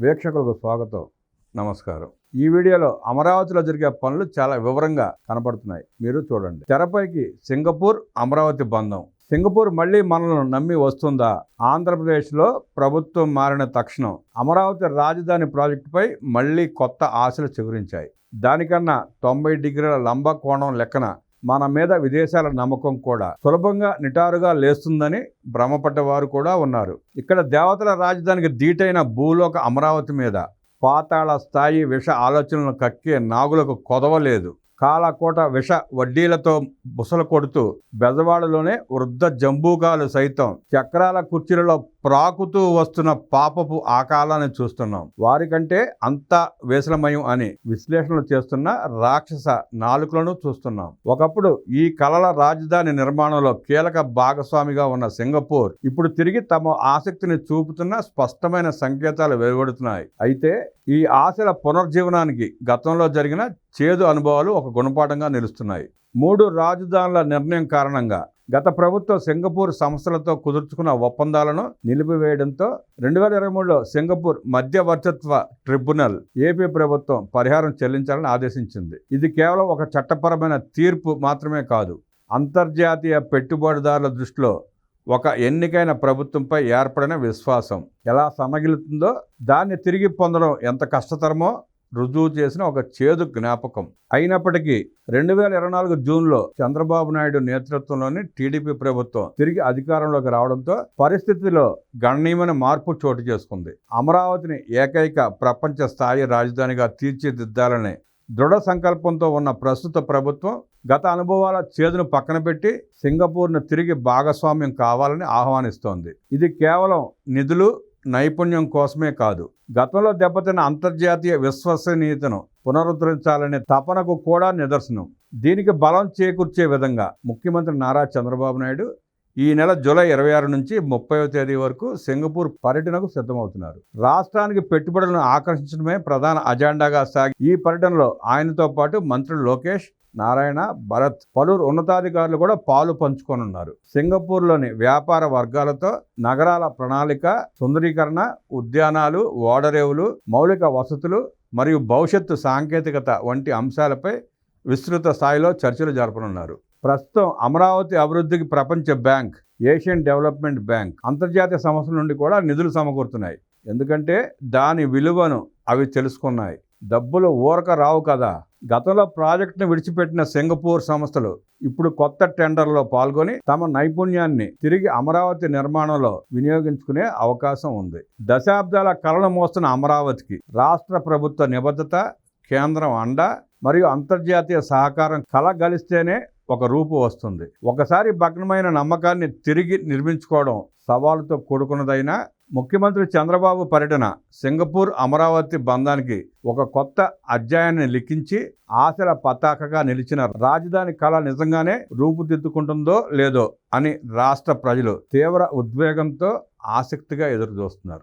వీక్షకులకు స్వాగతం. నమస్కారం. ఈ వీడియోలో అమరావతిలో జరిగే పనులు చాలా వివరంగా కనపడుతున్నాయి. మీరు చూడండి. తెరపైకి సింగపూర్ అమరావతి బంధం. సింగపూర్ మళ్ళీ మనల్ని నమ్మి వస్తుందా? ఆంధ్రప్రదేశ్లో ప్రభుత్వం మారిన తక్షణం అమరావతి రాజధాని ప్రాజెక్టుపై మళ్ళీ కొత్త ఆశలు చిగురించాయి. దానికన్నా తొంభై డిగ్రీల లంబ కోణం లెక్కన మన మీద విదేశాల నమ్మకం కూడా సులభంగా నిటారుగా లేస్తుందని భ్రమపడ్డవారు కూడా ఉన్నారు. ఇక్కడ దేవతల రాజధానికి ధీటైన భూలోక అమరావతి మీద పాతాళ స్థాయి విష ఆలోచనలను కక్కే నాగులకు కొదవలేదు. కాలకోట విష వడ్డీలతో బుసలు కొడుతూ బెజవాడలోనే వృద్ధ జంబూకాలు సైతం చక్రాల కుర్చీలలో ప్రాకుతూ వస్తున్న పాపపు ఆకాలాన్ని చూస్తున్నాం. వారికంటే అంతా వేసలమయం అని విశ్లేషణలు చేస్తున్న రాక్షస నాలుకలను చూస్తున్నాం. ఒకప్పుడు ఈ కళల రాజధాని నిర్మాణంలో కీలక భాగస్వామిగా ఉన్న సింగపూర్ ఇప్పుడు తిరిగి తమ ఆసక్తిని చూపుతున్న స్పష్టమైన సంకేతాలు వెలువడుతున్నాయి. అయితే ఈ ఆశల పునర్జీవనానికి గతంలో జరిగిన చేదు అనుభవాలు ఒక గుణపాఠంగా నిలుస్తున్నాయి. మూడు రాజధానుల నిర్ణయం కారణంగా గత ప్రభుత్వం సింగపూర్ సంస్థలతో కుదుర్చుకున్న ఒప్పందాలను నిలిపివేయడంతో రెండు వేల ఇరవై మూడులో సింగపూర్ మధ్యవర్తిత్వ ట్రిబ్యునల్ ఏపీ ప్రభుత్వం పరిహారం చెల్లించాలని ఆదేశించింది. ఇది కేవలం ఒక చట్టపరమైన తీర్పు మాత్రమే కాదు అంతర్జాతీయ పెట్టుబడిదారుల దృష్టిలో ఒక ఎన్నికైన ప్రభుత్వంపై ఏర్పడిన విశ్వాసం. ఎలా సమగిలుతుందో దాన్ని తిరిగి పొందడం ఎంత కష్టతరమో రుజువు చేసిన ఒక చేదు జ్ఞాపకం. అయినప్పటికీ రెండు వేల ఇరవై నాలుగు జూన్లో చంద్రబాబు నాయుడు నేతృత్వంలోని టీడీపీ ప్రభుత్వం తిరిగి అధికారంలోకి రావడంతో పరిస్థితిలో గణనీయమైన మార్పు చోటు చేసుకుంది. అమరావతిని ఏకైక ప్రపంచ స్థాయి రాజధానిగా తీర్చిదిద్దాలని దృఢ సంకల్పంతో ఉన్న ప్రస్తుత ప్రభుత్వం గత అనుభవాల చేదును పక్కన పెట్టి సింగపూర్ను తిరిగి భాగస్వామ్యం కావాలని ఆహ్వానిస్తోంది. ఇది కేవలం నిధులు నైపుణ్యం కోసమే కాదు. గతంలో దెబ్బతిన్న అంతర్జాతీయ విశ్వసనీయతను పునరుద్ధరించాలనే తపనకు కూడా నిదర్శనం. దీనికి బలం చేకూర్చే విధంగా ముఖ్యమంత్రి నారా చంద్రబాబు నాయుడు ఈ నెల జూలై ఇరవై ఆరు నుంచి ముప్పైవ తేదీ వరకు సింగపూర్ పర్యటనకు సిద్ధమవుతున్నారు. రాష్ట్రానికి పెట్టుబడులను ఆకర్షించడమే ప్రధాన అజెండాగా సాగి ఈ పర్యటనలో ఆయనతో పాటు మంత్రులు లోకేష్ నారాయణ భరత్ పలువురు ఉన్నతాధికారులు కూడా పాలు పంచుకోనున్నారు. సింగపూర్లోని వ్యాపార వర్గాలతో నగరాల ప్రణాళిక సుందరీకరణ ఉద్యానాలు ఓడరేవులు మౌలిక వసతులు మరియు భవిష్యత్తు సాంకేతికత వంటి అంశాలపై విస్తృత స్థాయిలో చర్చలు జరపనున్నారు. ప్రస్తుతం అమరావతి అభివృద్ధికి ప్రపంచ బ్యాంక్ ఏషియన్ డెవలప్మెంట్ బ్యాంక్ అంతర్జాతీయ సంస్థల నుండి కూడా నిధులు సమకూరుతున్నాయి. ఎందుకంటే దాని విలువను అవి తెలుసుకున్నాయి. డబ్బులు ఊరక రావు కదా. గతంలో ప్రాజెక్టును విడిచిపెట్టిన సింగపూర్ సంస్థలు ఇప్పుడు కొత్త టెండర్లో పాల్గొని తమ నైపుణ్యాన్ని తిరిగి అమరావతి నిర్మాణంలో వినియోగించుకునే అవకాశం ఉంది. దశాబ్దాల కలను మోస్తున్న అమరావతికి రాష్ట్ర ప్రభుత్వ నిబద్ధత కేంద్రం అండ మరియు అంతర్జాతీయ సహకారం కలగలిస్తేనే ఒక రూపు వస్తుంది. ఒకసారి భగ్నమైన నమ్మకాన్ని తిరిగి నిర్మించుకోవడం సవాలుతో కూడుకున్నదైనా ముఖ్యమంత్రి చంద్రబాబు పర్యటన సింగపూర్ అమరావతి బంధానికి ఒక కొత్త అధ్యాయాన్ని లిఖించి ఆశల పతాకగా నిలిచిన రాజధాని కళ నిజంగానే రూపుదిద్దుకుంటుందో లేదో అని రాష్ట్ర ప్రజలు తీవ్ర ఉద్వేగంతో ఆసక్తిగా ఎదురుచూస్తున్నారు.